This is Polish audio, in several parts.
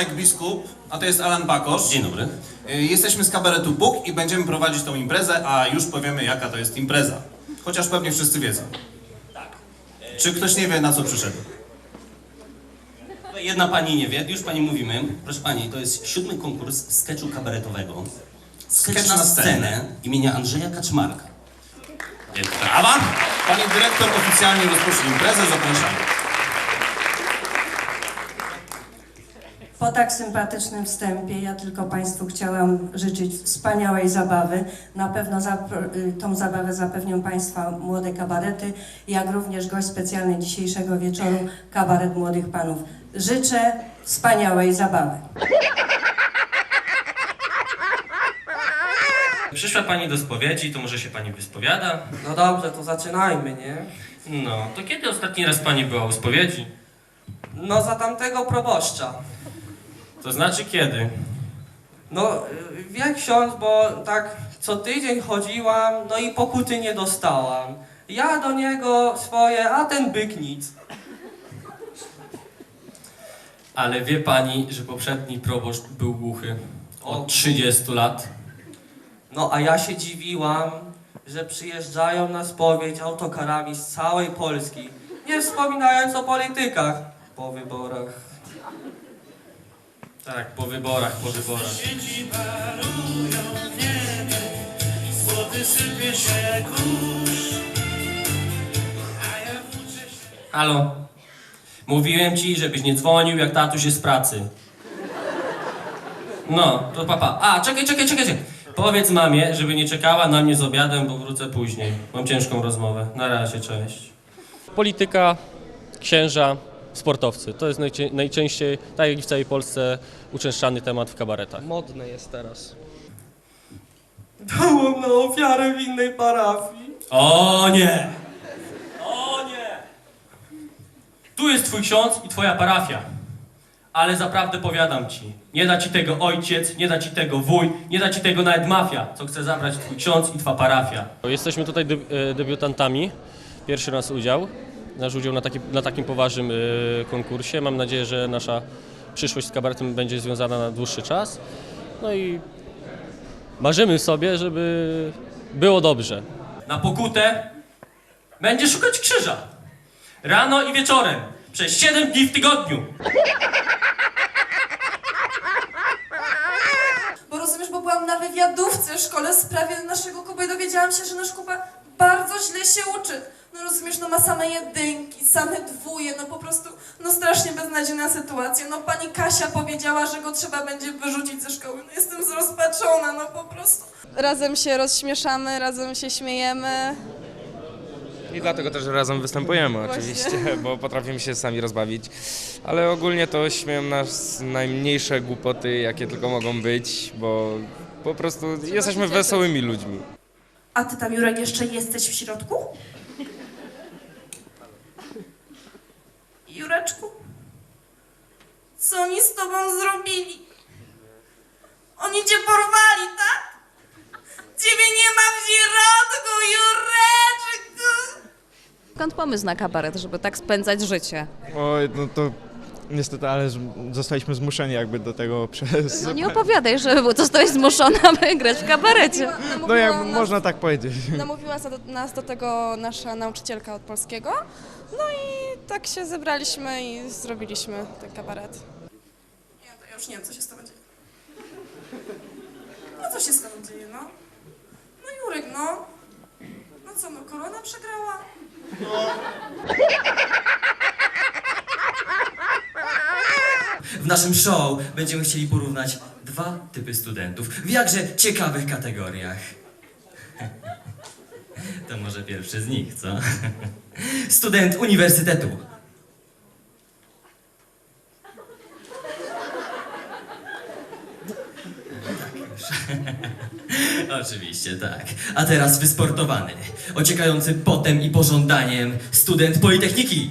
Tomek Biskup, a to jest Alan Bakosz. Dzień dobry. E, jesteśmy z kabaretu Bóg i będziemy prowadzić tą imprezę, a już powiemy jaka to jest impreza. Chociaż pewnie wszyscy wiedzą. Czy ktoś nie wie na co przyszedł? Jedna pani nie wie, już pani mówimy. Proszę pani, to jest siódmy konkurs sketchu kabaretowego. Sketch Sketch na na scenę scenę. imienia Andrzeja Kaczmarka. Brawa! Pani dyrektor oficjalnie rozpocznie imprezę, zapraszamy. Po tak sympatycznym wstępie ja tylko Państwu chciałam życzyć wspaniałej zabawy. Na pewno zap- y, tą zabawę zapewnią Państwa młode kabarety, jak również gość specjalny dzisiejszego wieczoru, kabaret młodych panów. Życzę wspaniałej zabawy. Przyszła pani do spowiedzi, to może się pani wyspowiada? No dobrze, to zaczynajmy, nie? No, to kiedy ostatni raz pani była u spowiedzi? No za tamtego proboszcza. To znaczy kiedy? No, wie ksiądz, bo tak co tydzień chodziłam, no i pokuty nie dostałam. Ja do niego swoje, a ten byk nic. Ale wie pani, że poprzedni proboszcz był głuchy od 30 lat? No a ja się dziwiłam, że przyjeżdżają na spowiedź autokarami z całej Polski. Nie wspominając o politykach po wyborach. Tak, po wyborach, po wyborach. Sieci parują w niebie, złoty sypie się kurz, a ja włóczę się... Halo? Mówiłem ci, żebyś nie dzwonił, jak tatuś jest z pracy. No, to papa. A, czekaj, czekaj, czekaj, czekaj. Powiedz mamie, żeby nie czekała na mnie z obiadem, bo wrócę później. Mam ciężką rozmowę. Na razie, cześć. Polityka, księża, sportowcy. To jest najczę- najczęściej, tak jak i w całej Polsce, uczęszczany temat w kabaretach. Modne jest teraz. Dałam na ofiarę w innej parafii. O nie! O nie! Tu jest twój ksiądz i twoja parafia. Ale zaprawdę powiadam ci, nie da ci tego ojciec, nie da ci tego wuj, nie da ci tego nawet mafia, co chce zabrać twój ksiądz i twa parafia. Jesteśmy tutaj e, debiutantami. Pierwszy raz udział. Nasz udział na, taki, na takim poważnym e, konkursie. Mam nadzieję, że nasza przyszłość z kabaretem będzie związana na dłuższy czas. No i marzymy sobie, żeby było dobrze. Na pokutę będzie szukać krzyża. Rano i wieczorem, przez 7 dni w tygodniu. Bo rozumiesz, bo byłam na wywiadówce w szkole w sprawie naszego Kuby i dowiedziałam się, że nasz Kuba bardzo źle się uczy. No rozumiesz, no ma same jedynki, same dwóje, no po prostu, no strasznie beznadziejna sytuacja. No pani Kasia powiedziała, że go trzeba będzie wyrzucić ze szkoły. No jestem zrozpaczona, no po prostu. Razem się rozśmieszamy, razem się śmiejemy. I dlatego też razem występujemy Właśnie. oczywiście, bo potrafimy się sami rozbawić. Ale ogólnie to śmieją nas najmniejsze głupoty, jakie tylko mogą być, bo po prostu jesteśmy cieszyć. wesołymi ludźmi. A ty tam, Jurek, jeszcze jesteś w środku? Jureczku? Co oni z tobą zrobili? Oni cię porwali, tak? Ciebie nie ma w środku, Jureczku! Skąd pomysł na kabaret, żeby tak spędzać życie? Oj, no to niestety, ale z- zostaliśmy zmuszeni jakby do tego przez... No nie opowiadaj, że zostałeś zmuszona, by grać w kabarecie. Namówiła No jak nas, można tak powiedzieć. namówiła za- nas do tego nasza nauczycielka od polskiego. No i tak się zebraliśmy i zrobiliśmy ten kabaret. Nie, to ja już nie wiem, co się z tobą dzieje. No co się z tobą dzieje, no? No Jurek, no. No co, no korona przegrała? W naszym show będziemy chcieli porównać dwa typy studentów w jakże ciekawych kategoriach. To może pierwszy z nich, co? Student uniwersytetu. Tak. Oczywiście, tak. A teraz wysportowany, ociekający potem i pożądaniem student Politechniki.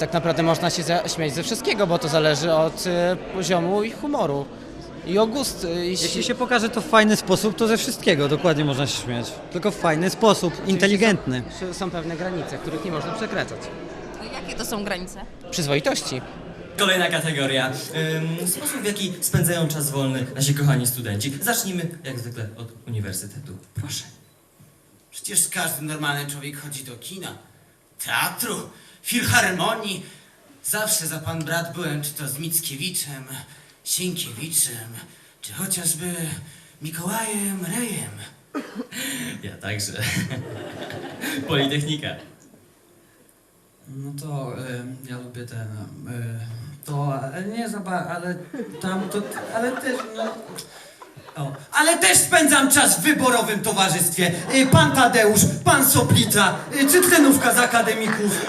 Tak naprawdę można się śmiać ze wszystkiego, bo to zależy od e, poziomu i humoru. I o gust. e, Jeśli się pokaże to w fajny sposób, to ze wszystkiego dokładnie można się śmiać. Tylko w fajny sposób, inteligentny. Są, są pewne granice, których nie można przekraczać. Jakie to są granice? Przyzwoitości. Kolejna kategoria. Ym, sposób, w jaki spędzają czas wolny nasi kochani studenci. Zacznijmy, jak zwykle, od uniwersytetu. Proszę. Przecież każdy normalny człowiek chodzi do kina, teatru, filharmonii. Zawsze za pan brat byłem, czy to z Mickiewiczem, Sienkiewiczem, czy chociażby Mikołajem Rejem. Ja także. Politechnika. No to y, ja lubię ten. Y, to ale nie za ale tam to. Ale też. No, O, ale też spędzam czas w wyborowym towarzystwie. Y, Pan Tadeusz, pan Soplica, y, cytrynówka z akademików.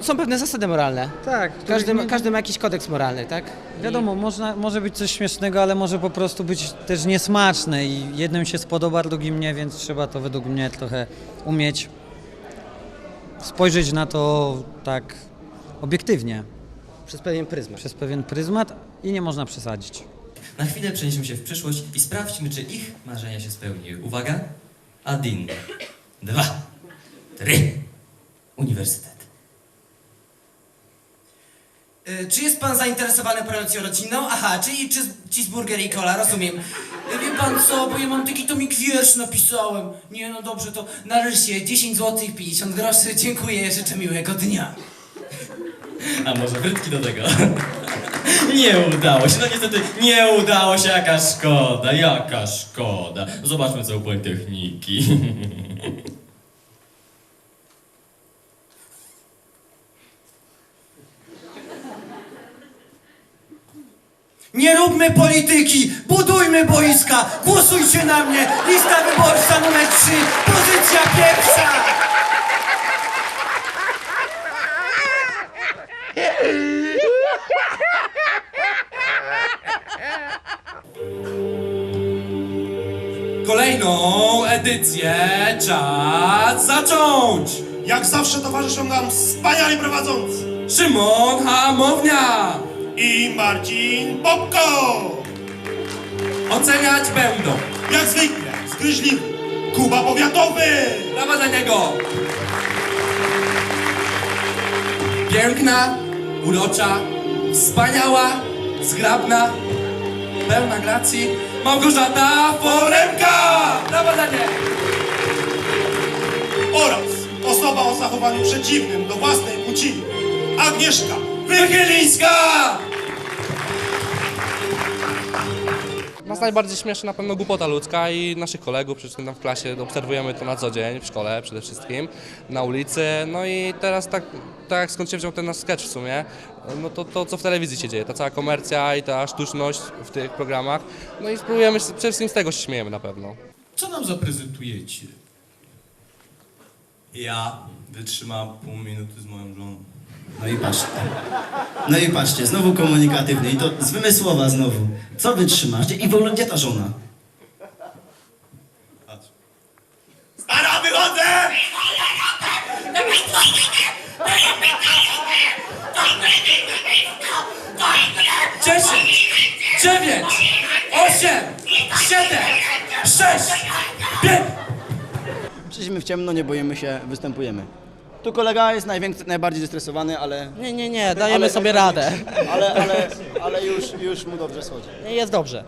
Są pewne zasady moralne. Tak. Każdy, ma- każdy ma jakiś kodeks moralny, tak? Wiadomo, można, może być coś śmiesznego, ale może po prostu być też niesmaczne i jednym się spodoba, drugim nie, więc trzeba to według mnie trochę umieć spojrzeć na to tak obiektywnie, Przez pewien pryzmat. przez pewien pryzmat i nie można przesadzić. Na chwilę przenieśmy się w przyszłość i sprawdźmy, czy ich marzenia się spełniły. Uwaga. Adin. Dwa. Trzy. Uniwersytet. Y, Czy jest pan zainteresowany promocją rodzinną? Aha, czyli czy cheeseburger i cola, rozumiem. Y, Wie pan co, bo ja mam taki tomik wiersz napisałem. Nie no dobrze, to należy 10 zł 50 groszy. Dziękuję, życzę miłego dnia. A może frytki do tego? Nie udało się, no niestety nie udało się, jaka szkoda, jaka szkoda. Zobaczmy co u Politechniki. Nie róbmy polityki, budujmy boiska, głosujcie na mnie. Lista wyborcza numer 3, pozycja pierwsza. Edycję czas zacząć! Jak zawsze towarzyszą nam wspaniali prowadzący Szymon Hamownia i Marcin Popko. Oceniać będą jak zwykle zgryźliwy Kuba Powiatowy. Brawa za niego! Piękna, urocza, wspaniała, zgrabna, pełna gracji Małgorzata Foremka! Dla niej! Oraz osoba o zachowaniu przeciwnym do własnej płci Agnieszka Wychylińska! Nas najbardziej śmieszy na pewno głupota ludzka i naszych kolegów, przecież tam w klasie obserwujemy to na co dzień, w szkole przede wszystkim, na ulicy. No i teraz tak, tak skąd się wziął ten nasz sketch w sumie, no to to co w telewizji się dzieje, ta cała komercja i ta sztuczność w tych programach. No i spróbujemy, przede wszystkim z tego się śmiejemy na pewno. Co nam zaprezentujecie? Ja wytrzymam pół minuty z moją żoną. No i patrzcie. No i patrzcie, znowu komunikatywny i to z wymysłowa znowu. Co wytrzymasz? I w ogóle gdzie ta żona? Patrz. Stara, wychodzę! Dziesięć, dziewięć, osiem, siedem, sześć, pięć. Przyjdziemy w ciemno, nie boimy się, występujemy. Tu kolega jest największy, najbardziej zestresowany, ale... Nie, nie, nie, dajemy sobie radę. Ale, ale, ale już, już mu dobrze schodzi. Nie jest dobrze.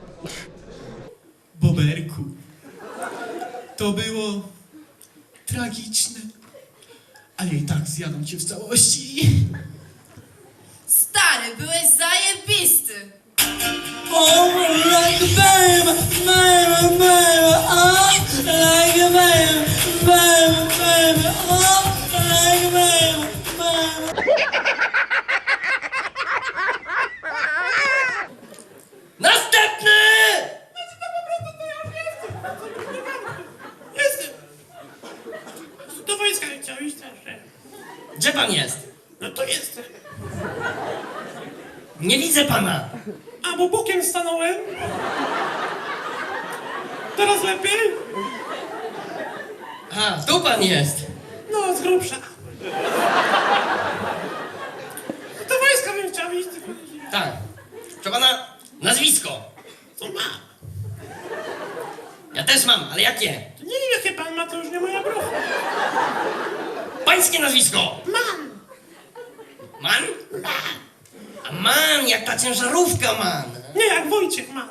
Boberku, to było tragiczne, ale i tak zjadą cię w całości. Stary, byłeś zajebisty! Oh, like a babe, babe, babe, oh, like a babe, babe, babe, oh, like a babe, babe. Następny! Jestem. Do wojska nie chciałeś też. Gdzie pan jest? No to jestem. Nie widzę pana. A bo bokiem stanąłem. Teraz lepiej? A, tu pan jest. No, z grubsza. Tak. Proszę pana, nazwisko. To ma. Ja też mam, ale jakie? Nie wiem, jakie pan ma, to już nie moja brocha. Pańskie nazwisko. Mam. Man? A man, jak ta ciężarówka man. Nie, jak Wojciech mam.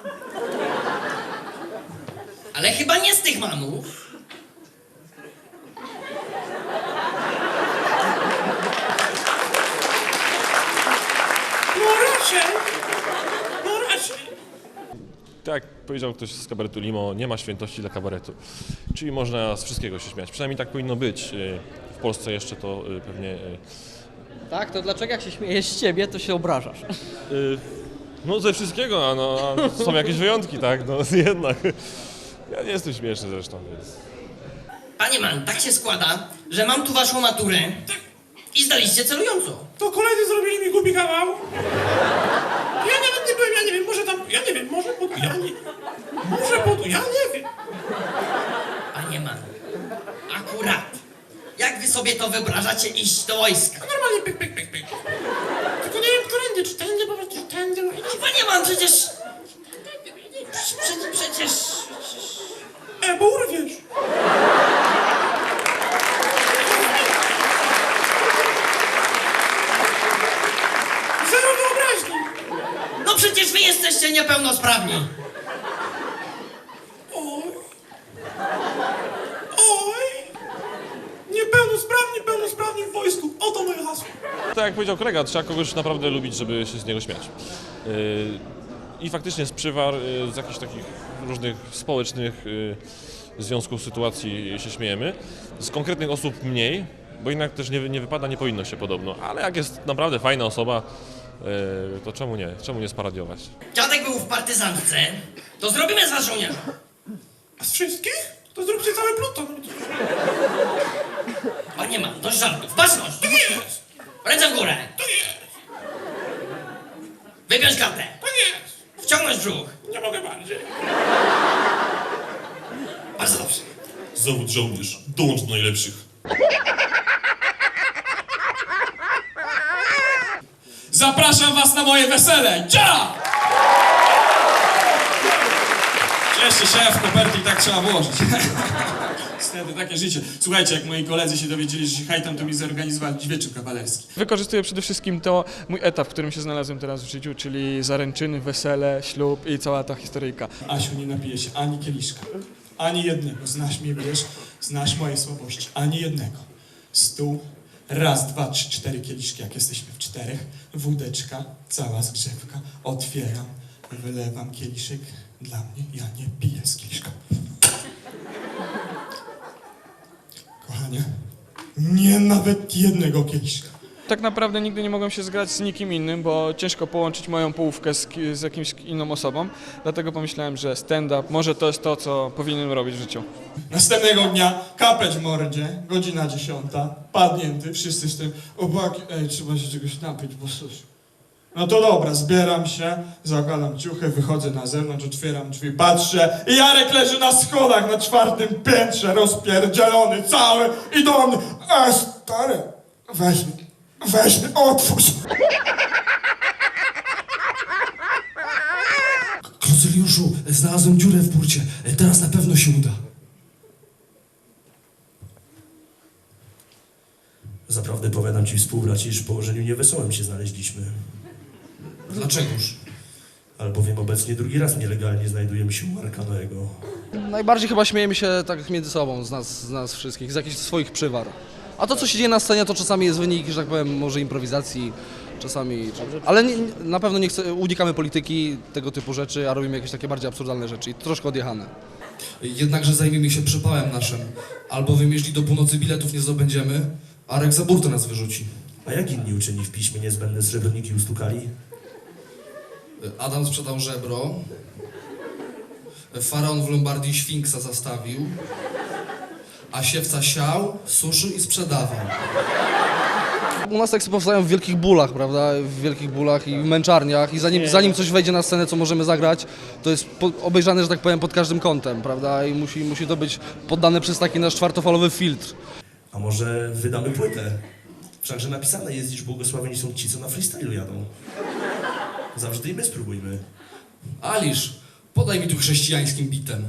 Ale chyba nie z tych manów. Raczej. No raczej. Tak jak powiedział ktoś z kabaretu Limo, nie ma świętości dla kabaretu. Czyli można z wszystkiego się śmiać. Przynajmniej tak powinno być. W Polsce jeszcze to yy, pewnie... yy, Tak, to dlaczego jak się śmiejesz z ciebie, to się obrażasz? yy, No ze wszystkiego, a no, a są jakieś wyjątki, tak? No jednak. Ja nie jestem śmieszny zresztą, więc... Panie man, tak się składa, że mam tu waszą maturę i zdaliście celująco. To koledzy zrobili mi głupi kawał. Ja nawet nie byłem, ja nie wiem, może tam, ja nie wiem, może pod, ja nie, może pod, ja nie wiem. Panie man, akurat. Jak wy sobie to wyobrażacie iść do wojska? Normalnie pyk, pyk, pyk, pyk. Tylko nie wiem, którędy, czy tędy, po prostu, czy tędy. No panie man, przecież... Przecież... przecież... E, bo urwiesz. Przecież wy jesteście niepełnosprawni. Oj. Oj. Niepełnosprawni, pełnosprawni w wojsku. Oto moje hasło. Tak jak powiedział kolega, trzeba kogoś naprawdę lubić, żeby się z niego śmiać. Yy, I faktycznie z przywar, yy, z jakichś takich różnych społecznych yy, związków, sytuacji się śmiejemy. Z konkretnych osób mniej, bo jednak też nie, nie wypada, nie powinno się podobno. Ale jak jest naprawdę fajna osoba, to czemu nie? Czemu nie sparadiować? Dziadek był w partyzantce, to zrobimy z was żołnierza. A z wszystkich? To zróbcie cały pluton. Panie man, dość żartów. Baczność! To nie jest. Ręce w górę. To nie jest. Wypiąć klatę. To nie jest. Wciągnąć brzuch. Nie mogę bardziej. Bardzo dobrze. Zawód żołnierz. Dołącz do najlepszych. Zapraszam was na moje wesele! Dzia! Cieszę się, w koperty i tak trzeba włożyć. Niestety, takie życie. Słuchajcie, jak moi koledzy się dowiedzieli, że się hajtam, to mi zorganizowali wieczór kawalerski. Wykorzystuję przede wszystkim to mój etap, w którym się znalazłem teraz w życiu, czyli zaręczyny, wesele, ślub i cała ta historyjka. Asiu, nie napije się ani kieliszka, ani jednego. Znasz mnie, wiesz, znasz moje słabości. Ani jednego. Stół, raz, dwa, trzy, cztery kieliszki, jak jesteśmy w czterech. Wódeczka, cała zgrzewka. Otwieram, wylewam kieliszek. Dla mnie, ja nie piję z kieliszka. Kochanie, nie nawet jednego kieliszka. Tak naprawdę nigdy nie mogłem się zgrać z nikim innym, bo ciężko połączyć moją połówkę z, z jakimś inną osobą. Dlatego pomyślałem, że stand-up może to jest to, co powinienem robić w życiu. Następnego dnia kapeć w mordzie, godzina dziesiąta, padnięty, wszyscy z tym, obłaki, ej, trzeba się czegoś napić, bo coś. No to dobra, zbieram się, zakładam ciuchy, wychodzę na zewnątrz, otwieram drzwi, patrzę i Jarek leży na schodach na czwartym piętrze, rozpierdzielony cały i do mnie, e, stary, weź mnie, weź mnie, otwórz. Znalazłem dziurę w burcie. Teraz na pewno się uda. Zaprawdę powiadam ci współbraci, iż w położeniu niewesołym się znaleźliśmy. Dlaczegoż? Albowiem obecnie drugi raz nielegalnie znajdujemy się u Marka Noego. Najbardziej chyba śmiejemy się tak między sobą, z nas, z nas wszystkich, z jakichś swoich przywar. A to, co się dzieje na scenie, to czasami jest wynik, że tak powiem, może improwizacji, czasami... Ale nie, na pewno nie chcę, unikamy polityki, tego typu rzeczy, a robimy jakieś takie bardziej absurdalne rzeczy i troszkę odjechane. Jednakże zajmiemy się przypałem naszym. Albowiem jeśli do północy biletów nie zdobędziemy, Arek za burtę nas wyrzuci. A jak inni uczyni w piśmie niezbędne srebrniki ustukali? Adam sprzedał żebro. Faraon w Lombardii Świnksa zastawił. A siewca siał, suszył i sprzedawał. U nas teksty powstają w wielkich bólach, prawda? W wielkich bólach i w męczarniach i zanim, zanim coś wejdzie na scenę, co możemy zagrać, to jest po, obejrzane, że tak powiem, pod każdym kątem, prawda? I musi, musi to być poddane przez taki nasz czwartofalowy filtr. A może wydamy płytę? Wszakże napisane jest, iż błogosławieni są ci, co na freestylu jadą. Zawsze i my spróbujmy. Alisz, podaj mi tu chrześcijańskim bitem.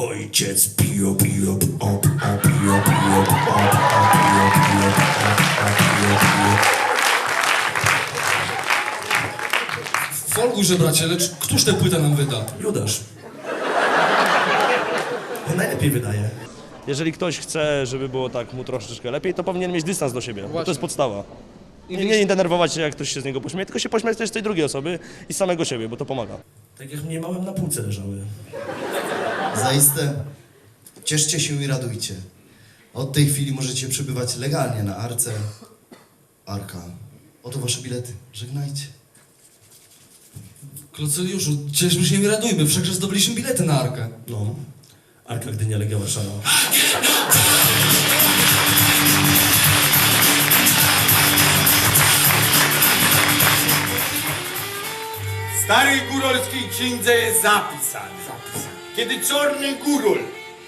Ojciec pio, pio, op, op, pio, pio, op, op, pio, pio, op, op, pio, pio. Folgujże, bracie, lecz któż tę płytę nam wyda? Judasz. On najlepiej wydaje. Jeżeli ktoś chce, żeby było tak mu troszeczkę lepiej, to powinien mieć dystans do siebie. Bo to jest podstawa. Nie, nie denerwować się, jak ktoś się z niego pośmieje, tylko się pośmiać też z tej drugiej osoby i z samego siebie, bo to pomaga. Tak jak mnie małem na półce leżały. Zaiste, cieszcie się i radujcie. Od tej chwili możecie przebywać legalnie na Arce Arka. Oto wasze bilety. Żegnajcie. Klocyliuszu, cieszmy się i radujmy, wszakże zdobyliśmy bilety na Arkę. No. Arka Gdynia, Legia Warszawa. Starej górolskiej księdze jest zapisane. Kiedy czarny górol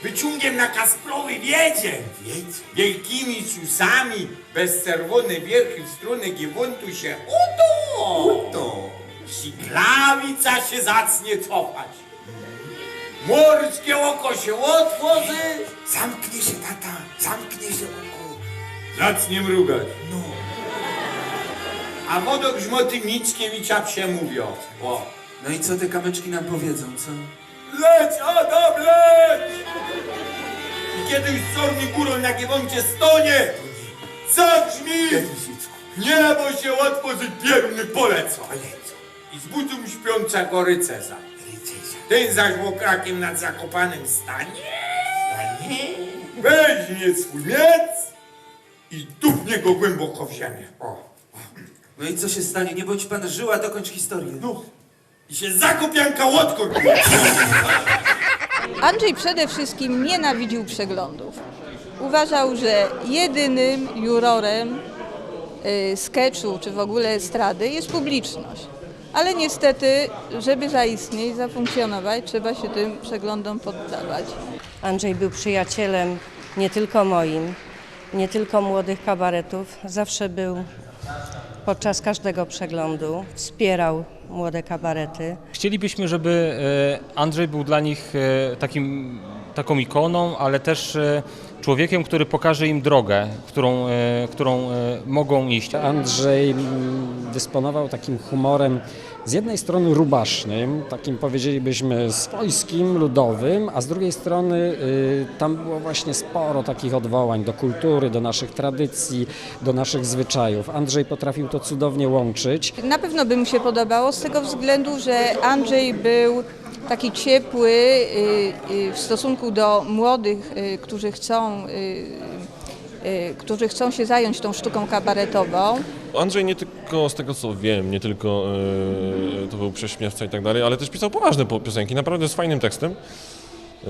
wyciągiem na Kasprowy wiedzie, wielkimi susami, bez czerwone wierchy w stronę Giewontu się uto, uto, siklawica się zacnie cofać. Morskie oko się otworzy, Zamknie się, tata, zamknie się oko. zacznie mrugać. No. A wodogrzmoty Mickiewicza przemówią. O. No i co te kamyczki nam powiedzą, co? Leć, Adam, leć! I kiedy już czarny górol na giewoncie stonie, zagrzmi! Niebo się otworzy, pierny polecą. I zbudzą śpiącego rycerza. Ten zaś okrakiem nad Zakopanem stanie, weźmie swój miec i dupnie go głęboko w ziemię. O. No i co się stanie? Nie bądź pan żyła, dokończ historię. No. I się zakopianka łotko Andrzej przede wszystkim nienawidził przeglądów. Uważał, że jedynym jurorem y, sketchu czy w ogóle estrady jest publiczność. Ale niestety, żeby zaistnieć, zafunkcjonować, trzeba się tym przeglądom poddawać. Andrzej był przyjacielem nie tylko moim, nie tylko młodych kabaretów. Zawsze był podczas każdego przeglądu, wspierał młode kabarety. Chcielibyśmy, żeby e, Andrzej był dla nich e, takim, taką ikoną, ale też e, człowiekiem, który pokaże im drogę, którą, którą mogą iść. Andrzej mm, dysponował takim humorem z jednej strony rubasznym, takim powiedzielibyśmy swojskim, ludowym, a z drugiej strony y, tam było właśnie sporo takich odwołań do kultury, do naszych tradycji, do naszych zwyczajów. Andrzej potrafił to cudownie łączyć. Na pewno by mu się podobało z tego względu, że Andrzej był taki ciepły y, y, w stosunku do młodych, którzy chcą, którzy chcą się zająć tą sztuką kabaretową. Andrzej nie tylko z tego co wiem, nie tylko e, to był prześmiewca i tak dalej, ale też pisał poważne po- piosenki, naprawdę z fajnym tekstem. E,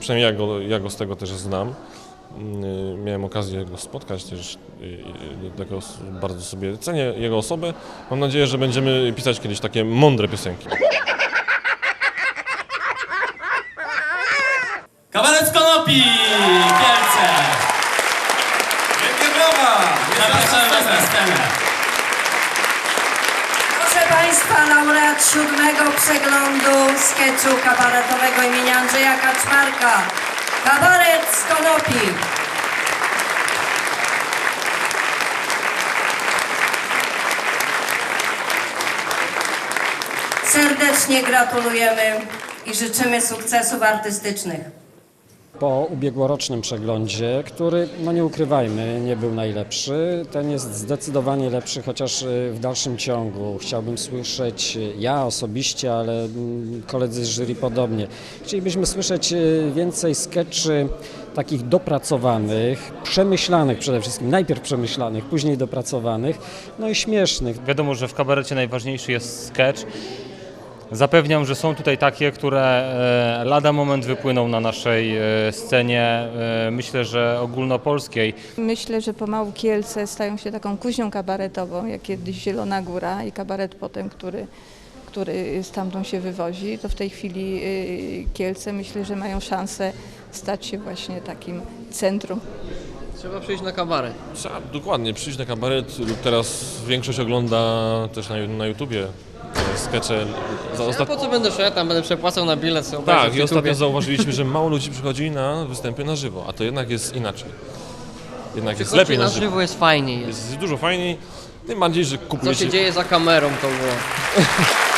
przynajmniej ja go, ja go z tego też znam. E, miałem okazję go spotkać też, i dlatego bardzo sobie cenię jego osobę. Mam nadzieję, że będziemy pisać kiedyś takie mądre piosenki. Kabaret z Konopi! Kielce! Wielkie brawa! Zapraszamy Was na scenę. Proszę Państwa, laureat siódmego przeglądu sketchu kabaretowego imienia Andrzeja Kaczmarka. Kabaret z Konopi. Serdecznie gratulujemy i życzymy sukcesów artystycznych. Po ubiegłorocznym przeglądzie, który, no nie ukrywajmy, nie był najlepszy, ten jest zdecydowanie lepszy, chociaż y, w dalszym ciągu chciałbym słyszeć, y, ja osobiście, ale mm, koledzy z jury podobnie, chcielibyśmy słyszeć y, więcej skeczy takich dopracowanych, przemyślanych przede wszystkim, najpierw przemyślanych, później dopracowanych, no i śmiesznych. Wiadomo, że w kabarecie najważniejszy jest sketch. Zapewniam, że są tutaj takie, które e, lada moment wypłyną na naszej e, scenie, e, myślę, że ogólnopolskiej. Myślę, że pomału Kielce stają się taką kuźnią kabaretową, jak kiedyś Zielona Góra i kabaret potem, który, który stamtąd się wywozi, to w tej chwili Kielce myślę, że mają szansę stać się właśnie takim centrum. Trzeba przyjść na kabaret. Trzeba dokładnie przyjść na kabaret lub teraz większość ogląda też na, na YouTubie skecze. Ostat... po co będę szedł, tam będę przepłacał na bilet, Tak, i ostatnio zauważyliśmy, że mało ludzi przychodzi na występy na żywo, a to jednak jest inaczej. Jednak jest lepiej na na żywo. żywo, jest fajniej. Jest dużo fajniej, tym bardziej, że Co kupujecie... się dzieje za kamerą, to było.